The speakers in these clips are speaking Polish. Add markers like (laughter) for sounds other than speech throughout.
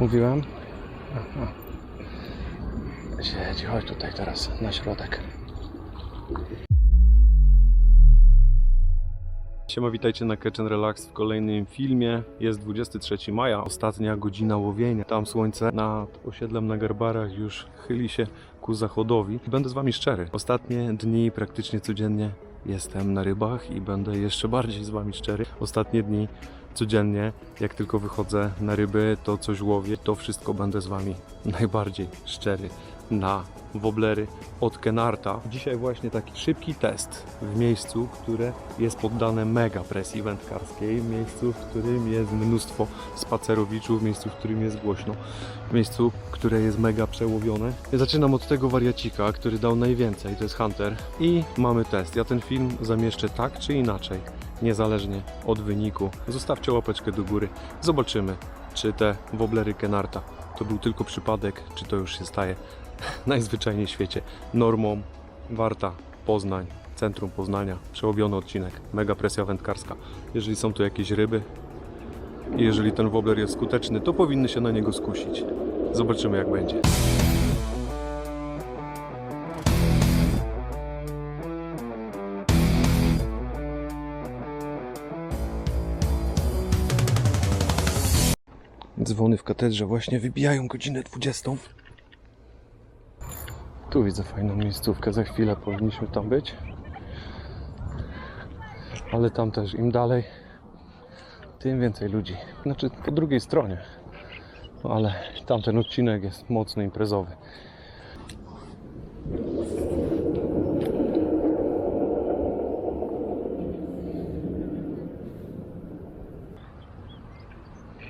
Mówiłem? Aha. Siedzi, chodź tutaj teraz na środek. Siema, witajcie na Catch and Relax w kolejnym filmie. Jest 23 maja, ostatnia godzina łowienia. Tam słońce nad osiedlem na Garbarach już chyli się ku zachodowi. Będę z wami szczery. Ostatnie dni praktycznie codziennie jestem na rybach i będę jeszcze bardziej z wami szczery. Ostatnie dni codziennie, jak tylko wychodzę na ryby, to coś łowię, to wszystko będę z wami najbardziej szczery na woblery od Kenarta. Dzisiaj właśnie taki szybki test w miejscu, które jest poddane mega presji wędkarskiej, w miejscu, w którym jest mnóstwo spacerowiczów, w miejscu, w którym jest głośno, w miejscu, które jest mega przełowione. Ja zaczynam od tego wariacika, który dał najwięcej, to jest Hunter i mamy test. Ja ten film zamieszczę tak czy inaczej, niezależnie od wyniku. Zostawcie łapeczkę do góry, zobaczymy, czy te woblery Kenarta to był tylko przypadek, czy to już się staje (laughs) najzwyczajniej w świecie normą Warta, Poznań, centrum Poznania, przełowiony odcinek, mega presja wędkarska. Jeżeli są tu jakieś ryby i jeżeli ten wobler jest skuteczny, to powinny się na niego skusić. Zobaczymy jak będzie. Dzwony w katedrze właśnie wybijają godzinę 20. Tu widzę fajną miejscówkę, za chwilę powinniśmy tam być. Ale tam też im dalej, tym więcej ludzi. Znaczy po drugiej stronie. No ale tamten odcinek jest mocno imprezowy.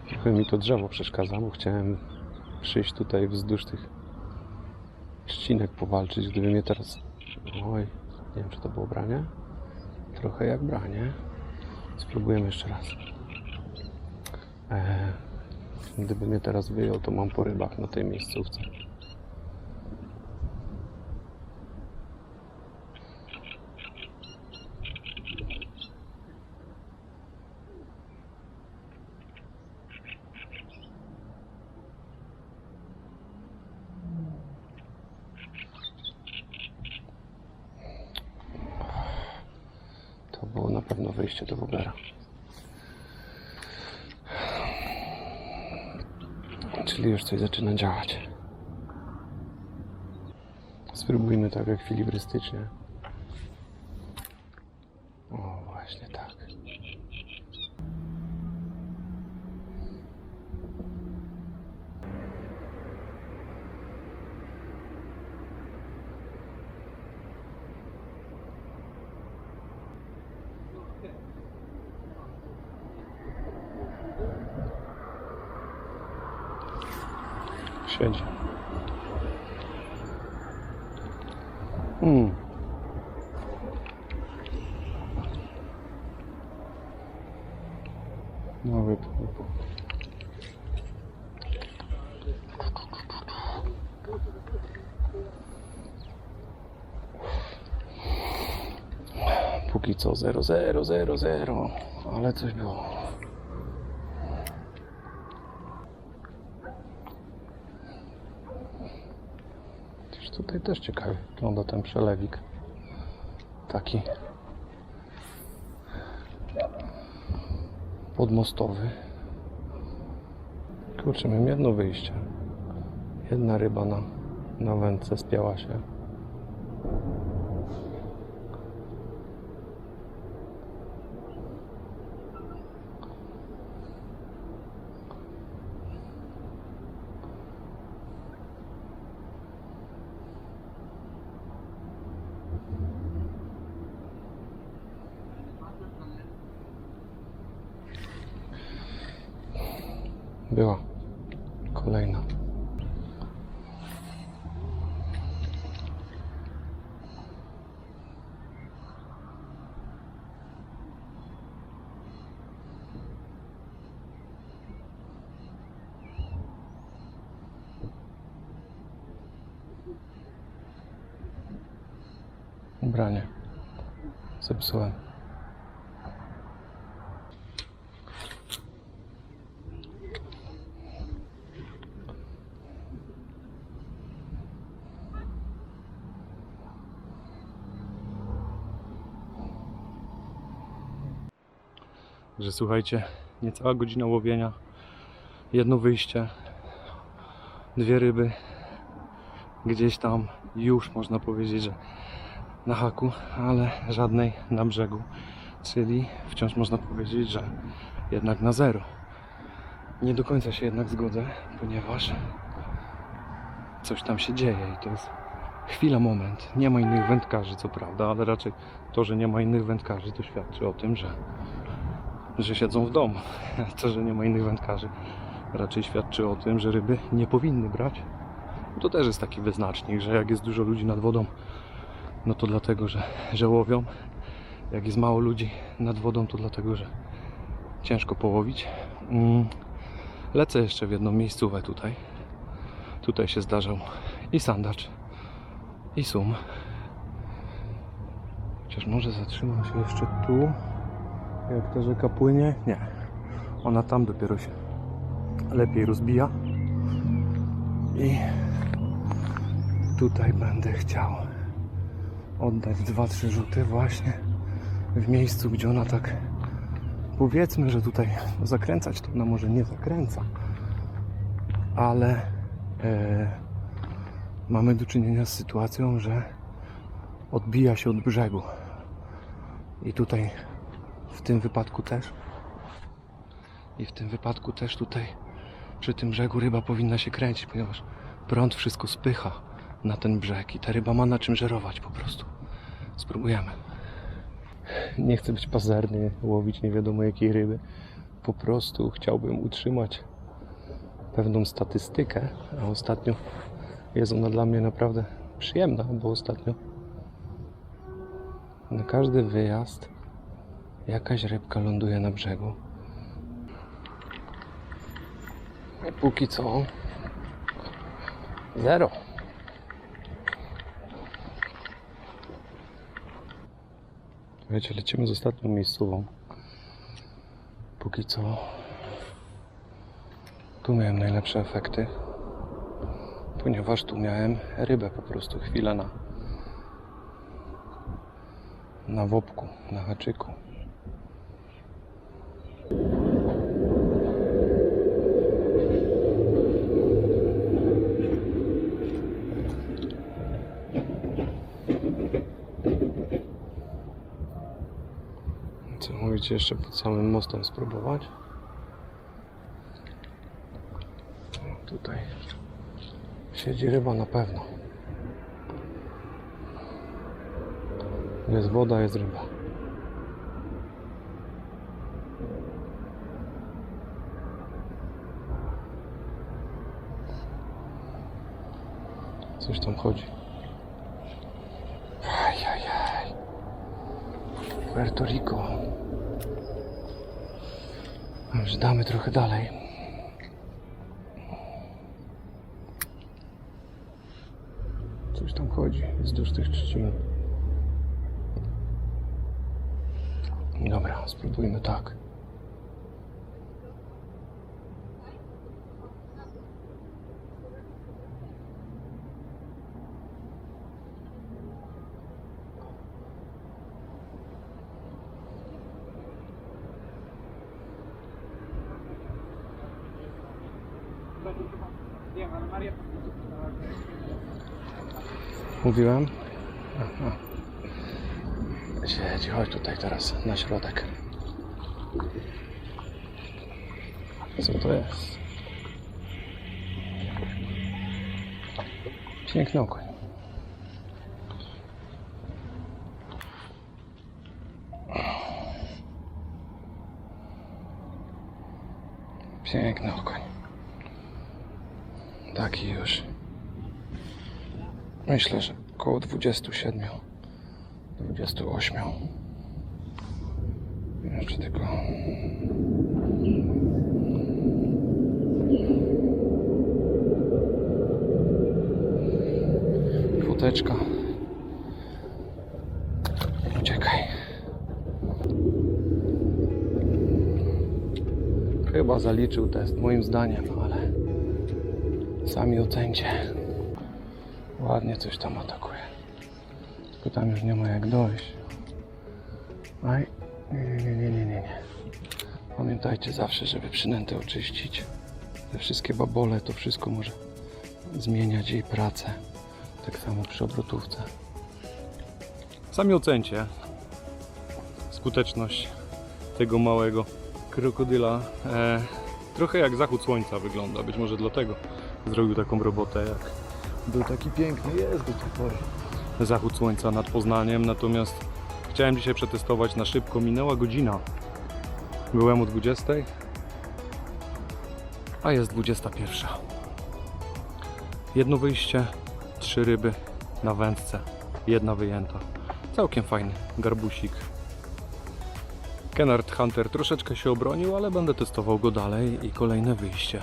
Trochę mi to drzewo przeszkadza, bo chciałem przyjść tutaj wzdłuż tych trzcinek powalczyć, gdyby mnie teraz... Oj, nie wiem czy to było branie. Trochę jak branie. Spróbujemy jeszcze raz. Eee, gdyby mnie teraz wyjął, to mam po rybach na tej miejscówce. To było na pewno wyjście do Woblera. Czyli już coś zaczyna działać. Spróbujmy tak ekwilibrystycznie. O, właśnie tak. Siedzi. Mm. No wypływ. Póki co 0, 0, 0, 0, ale coś było. Też tutaj też ciekawie wygląda ten przelewik. Taki podmostowy. Kurczę, miałem jedno wyjście. Jedna ryba na, na wędce spięła się. Była kolejna. Ubranie. Zepsułem. Że słuchajcie, niecała godzina łowienia, jedno wyjście, dwie ryby, gdzieś tam już można powiedzieć, że na haku, ale żadnej na brzegu, czyli wciąż można powiedzieć, że jednak na zero. Nie do końca się jednak zgodzę, ponieważ coś tam się dzieje i to jest chwila, moment. Nie ma innych wędkarzy, co prawda, ale raczej to, że nie ma innych wędkarzy, to świadczy o tym, że, że siedzą w domu. (laughs) To, że nie ma innych wędkarzy, raczej świadczy o tym, że ryby nie powinny brać. To też jest taki wyznacznik, że jak jest dużo ludzi nad wodą, no to dlatego, że, że łowią. Jak jest mało ludzi nad wodą, to dlatego, że ciężko połowić. Mm. Lecę jeszcze w jedną miejscówę tutaj. Tutaj się zdarzał i sandacz, i sum. Chociaż może zatrzymam się jeszcze tu. Jak ta rzeka płynie? Nie. Ona tam dopiero się lepiej rozbija. I tutaj będę chciał oddać dwa, trzy rzuty właśnie w miejscu, gdzie ona tak powiedzmy, że tutaj zakręcać to ona może nie zakręca, ale e, mamy do czynienia z sytuacją, że odbija się od brzegu. I tutaj w tym wypadku też. I w tym wypadku też tutaj przy tym brzegu ryba powinna się kręcić, ponieważ prąd wszystko spycha na ten brzeg i ta ryba ma na czym żerować po prostu. Spróbujemy. Nie chcę być pazerny, łowić nie wiadomo jakiej ryby. Po prostu chciałbym utrzymać pewną statystykę, a ostatnio jest ona dla mnie naprawdę przyjemna, bo ostatnio na każdy wyjazd jakaś rybka ląduje na brzegu. A póki co zero. Wiecie, lecimy z ostatnią miejscową. Póki co tu miałem najlepsze efekty, ponieważ tu miałem rybę po prostu chwilę na na wopku, na haczyku. Mówicie jeszcze pod samym mostem spróbować? Tutaj siedzi ryba na pewno. Jest woda, jest ryba. Coś tam chodzi. Ajajaj. Puerto Rico. Już damy trochę dalej. Coś tam chodzi wzdłuż tych trzcin. Dobra, spróbujmy tak. Mówiłem? Aha. Chodź tutaj teraz na środek. Co to jest? Piękny okoń. Piękny okoń. Taki już. Myślę, że około 27. 28. Jeszcze tylko. Wódeczka. Uciekaj. Chyba zaliczył test, moim zdaniem, ale sami ocencie. Ładnie coś tam atakuje. Tylko tam już nie ma jak dojść. Aj, Nie, nie, nie, nie, nie, nie. Pamiętajcie zawsze, żeby przynętę oczyścić. Te wszystkie babole, to wszystko może zmieniać jej pracę. Tak samo przy obrotówce. Sami ocencie skuteczność tego małego krokodyla. E, trochę jak zachód słońca wygląda, być może dlatego zrobił taką robotę, jak był taki piękny, jest do tej pory. Zachód słońca nad Poznaniem, natomiast chciałem dzisiaj przetestować na szybko. Minęła godzina. Byłem o 20, a jest 21. Jedno wyjście, trzy ryby na wędce, jedna wyjęta. Całkiem fajny garbusik. Kennard Hunter troszeczkę się obronił, ale będę testował go dalej i kolejne wyjście.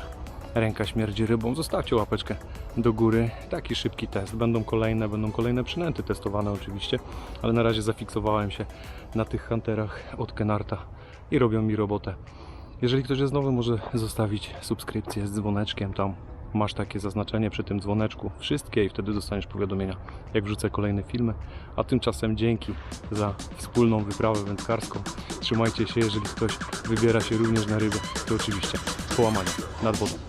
Ręka śmierdzi rybą, zostawcie łapeczkę do góry. Taki szybki test. Będą kolejne, będą kolejne przynęty testowane oczywiście, ale na razie zafiksowałem się na tych Hunterach od Kennarta i robią mi robotę. Jeżeli ktoś jest nowy, może zostawić subskrypcję z dzwoneczkiem tam. Masz takie zaznaczenie przy tym dzwoneczku, wszystkie i wtedy dostaniesz powiadomienia, jak wrzucę kolejne filmy. A tymczasem dzięki za wspólną wyprawę wędkarską. Trzymajcie się, jeżeli ktoś wybiera się również na ryby, to oczywiście połamanie nad wodą.